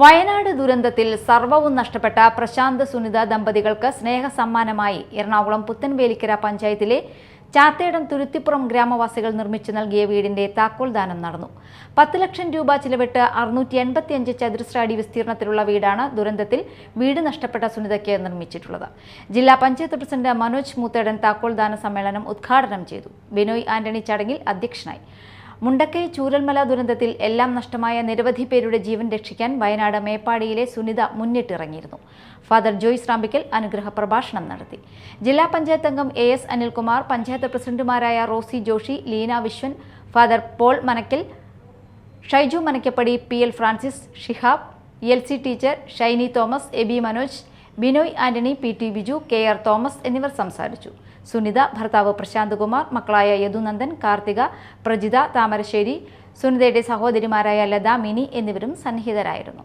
വയനാട് ദുരന്തത്തിൽ സർവവും നഷ്ടപ്പെട്ട പ്രശാന്ത് സുനിത ദമ്പതികൾക്ക് സ്നേഹസമ്മാനമായി എറണാകുളം പുത്തൻവേലിക്കര പഞ്ചായത്തിലെ ചാത്തേടം തുരുത്തിപ്പുറം ഗ്രാമവാസികൾ നിർമ്മിച്ചു നൽകിയ വീടിന്റെ താക്കോൽ ദാനം നടന്നു. പത്ത് ലക്ഷം രൂപ ചിലവിട്ട് അറുന്നൂറ്റി എൺപത്തിയഞ്ച് ചതുരശ്ര അടി വിസ്തീർണത്തിലുള്ള വീടാണ് ദുരന്തത്തിൽ വീട് നഷ്ടപ്പെട്ട സുനിതയ്ക്ക് നിർമ്മിച്ചിട്ടുള്ളത്. ജില്ലാ പഞ്ചായത്ത് പ്രസിഡന്റ് മനോജ് മൂത്തേടൻ താക്കോൽ ദാന സമ്മേളനം ഉദ്ഘാടനം ചെയ്തു. ബിനോയ് ആന്റണി ചടങ്ങിൽ അധ്യക്ഷനായി. മുണ്ടക്കൈ ചൂരൽമല ദുരന്തത്തിൽ എല്ലാം നഷ്ടമായ നിരവധി പേരുടെ ജീവൻ രക്ഷിക്കാൻ വയനാട് മേപ്പാടിയിലെ സുനിത മുന്നിട്ടിറങ്ങിയിരുന്നു. ഫാദർ ജോയ്സ് റാമ്പിക്കൽ അനുഗ്രഹ പ്രഭാഷണം നടത്തി. ജില്ലാ പഞ്ചായത്ത് അംഗം എ എസ് അനിൽകുമാർ പഞ്ചായത്ത് പ്രസിഡന്റുമാരായ Rosy Joshi Leena Viswan father Paul Manakkal Shaiju Manakkappady P L Francis Shihab L C teacher Shiny Thomas Aby Manoj Binoy Antony P T Biju K R Thomas എന്നിവർ സംസാരിച്ചു. സുനിത ഭർത്താവ് പ്രശാന്ത് കുമാർ മക്കളായ യദുനന്ദൻ കാർത്തിക പ്രജിത താമരശ്ശേരി സുനിതയുടെ സഹോദരിമാരായ ലത മിനി എന്നിവരും സന്നിഹിതരായിരുന്നു.